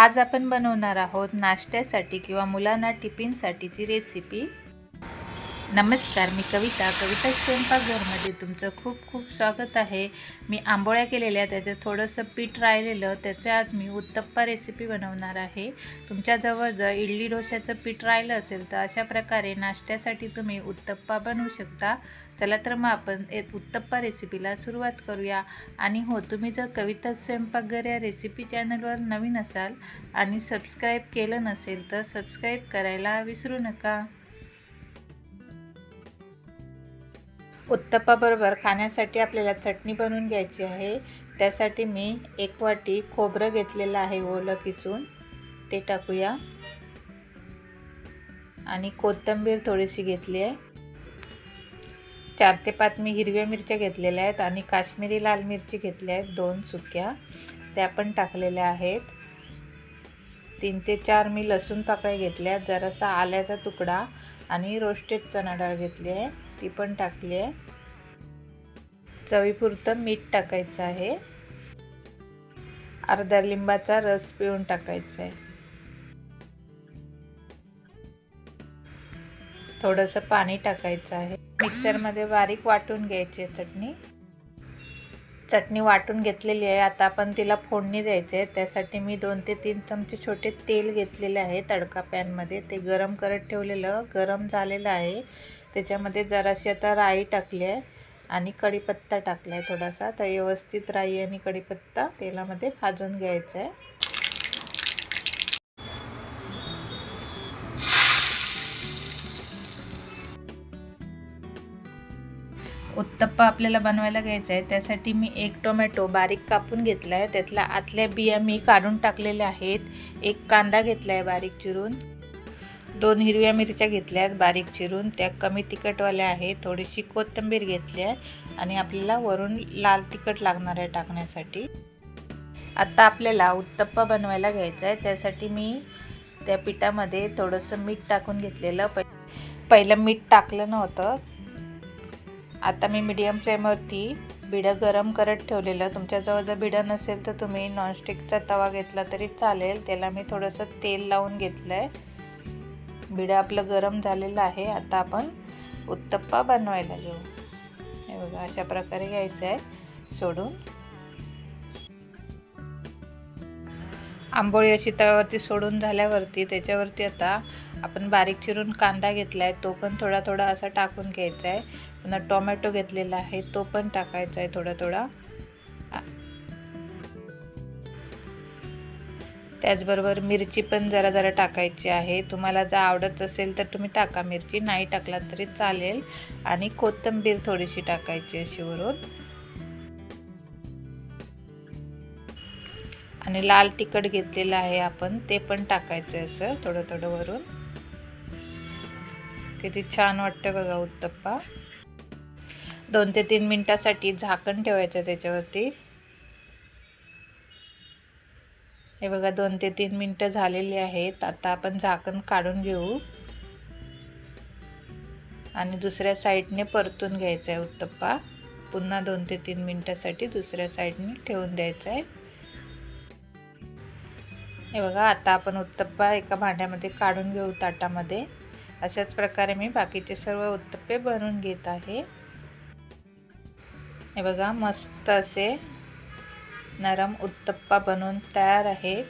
आज आपण बनवणार आहोत नाश्त्यासाठी किंवा मुलांना टिफिनसाठीची रेसिपी नमस्कार मी कविता. कविता स्वयंपाकघरमध्ये तुमचं खूप खूप स्वागत आहे. मी आंबोळ्या केलेल्या त्याचं थोडंसं पीठ राहिलेलं त्याचं आज मी उत्तप्पा रेसिपी बनवणार आहे. तुमच्याजवळ जर इडली डोश्याचं पीठ राहिलं असेल तर अशा प्रकारे नाश्त्यासाठी तुम्ही उत्तप्पा बनवू शकता. चला तर मग आपण एक उत्तप्पा रेसिपीला सुरुवात करूया. आणि हो तुम्ही जर कविता स्वयंपाकघर या रेसिपी चॅनलवर नवीन असाल आणि सबस्क्राईब केलं नसेल तर सबस्क्राईब करायला विसरू नका. उत्तप्पाबरोबर खाण्यासाठी आपल्याला चटणी बनवून घ्यायची आहे. त्यासाठी मी एक वाटी खोबरं घेतलेलं आहे ओलं किसून. ते टाकूया. आणि कोथिंबीर थोडीशी घेतली आहे. चार ते पाच मी हिरव्या मिरच्या घेतलेल्या आहेत आणि काश्मीरी लाल मिरची घेतल्या आहेत. दोन सुक्या. त्या पण टाकलेल्या आहेत. तीन ते चार मी लसूण पाकळ्या घेतल्या जरासा आल्याचा तुकडा. आणि रोस्टेड चणा डाळ घेतली आहे. ती पण टाकली आहे. चवीपुरतं मीठ टाकायचं आहे. अर्धा लिंबाचा रस पिळून टाकायचा आहे. थोडंसं पाणी टाकायचं आहे. मिक्सरमध्ये बारीक वाटून घ्यायची आहे चटणी. चटणी वाटून घेतलेली आहे. आता आपण तिला फोडणी द्यायची आहे. त्यासाठी मी दोन ते तीन चमचे छोटे तेल घेतलेले आहे तडका पॅनमध्ये. ते गरम करत ठेवलेलं गरम झालेलं आहे. त्याच्यामध्ये जराशी आता राई टाकली आहे आणि कढीपत्ता टाकला आहे थोडासा. तर व्यवस्थित राई आणि कढीपत्ता तेलामध्ये भाजून घ्यायचा आहे. उत्तप्पा आपल्याला बनवायला घ्यायचा आहे. त्यासाठी मी एक टोमॅटो बारीक कापून घेतला आहे. त्यातल्या आतल्या बिया मी काढून टाकलेल्या आहेत. एक कांदा घेतला आहे बारीक चिरून. दोन हिरव्या मिरच्या घेतल्या आहेत बारीक चिरून. त्या कमी तिखटवाल्या आहेत. थोडीशी कोथिंबीर घेतली आहे आणि आपल्याला वरून लाल तिखट लागणार आहे टाकण्यासाठी. आत्ता आपल्याला उत्तप्पा बनवायला घ्यायचा आहे. त्यासाठी मी त्या पिठामध्ये थोडंसं मीठ टाकून घेतलेलं. पहि पहिलं मीठ टाकलं नव्हतं. आता मी मीडियम फ्लेमवरती बिडं गरम करत ठेवलेलं. तुमच्याजवळ जर बिडं नसेल तर तुम्ही नॉनस्टिकचा तवा घेतला तरी चालेल. त्याला मी थोडंसं तेल लावून घेतलं आहे बिडं आपलं गरम झालेलं आहे. आता आपण उत्तप्पा बनवायला घेऊ. हे बघा अशा प्रकारे घ्यायचं आहे सोडून आंबोळी अशी तव्यावरती सोडून झाल्यावरती त्याच्यावरती आता आपण बारीक चिरून कांदा घेतला आहे तो पण थोडा थोडा असा टाकून घ्यायचा आहे पुन्हा टोमॅटो घेतलेला आहे तो पण टाकायचा आहे थोडा थोडा त्याचबरोबर मिरची पण जरा जरा टाकायची आहे. तुम्हाला जर आवडत असेल तर तुम्ही टाका मिरची. नाही टाकलात तरी चालेल. आणि कोथिंबीर थोडीशी टाकायची अशी वरून. आणि लाल तिखट घेतलेलं आहे आपण ते पण टाकायचं आहे असं थोडं थोडं वरून. किती छान वाटतं बघा उत्तप्पा. दोन ते तीन मिनटासाठी झाकण ठेवायचं त्याच्यावरती. हे बघा दोन ते तीन मिनटं झालेली आहेत. आता आपण झाकण काढून घेऊ. आणि दुसऱ्या साईडने परतून घ्यायचं आहे उत्तप्पा. पुन्हा दोन ते तीन मिनटासाठी दुसऱ्या साईडने ठेवून द्यायचं आहे. हे बघा आता आपण उत्तप्पा एका भांड्यामध्ये काढून घेऊ ताटामध्ये. अशाच प्रकारे मी बाकीचे सर्व उत्तप्पे बनवून घेत आहे. हे बघा मस्त असे नरम उत्तप्पा बनवून तयार आहेत.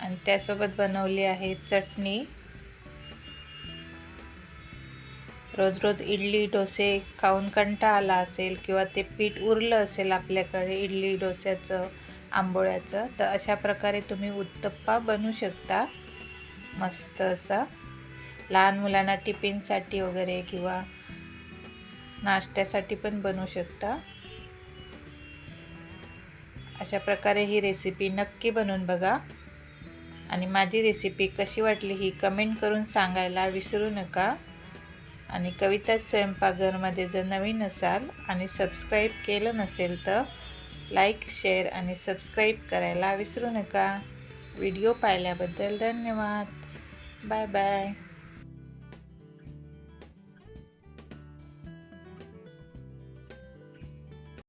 आणि त्यासोबत बनवली आहे चटणी. रोज रोज इडली डोसे खाऊन कंटाळा आला असेल किंवा ते पीठ उरलं असेल आपल्याकडे इडली डोस्याचं आंबोळ्याचं. तर अशा प्रकारे तुम्ही उत्तप्पा बनवू शकता. मस्त असा. लहान मुलांना टिफिनसाठी वगैरे किंवा नाश्त्यासाठी पण बनवू शकता. अशा प्रकारे ही रेसिपी नक्की बनवून बघा. आणि माझी रेसिपी कशी वाटली ही कमेंट करून सांगायला विसरू नका. आणि कविता स्वयंपाकघरमध्ये जर नवीन असाल आणि सबस्क्राईब केलं नसेल तर लाईक शेअर आणि सबस्क्राईब करायला विसरू नका. व्हिडिओ पाहिल्याबद्दल धन्यवाद. Bye bye.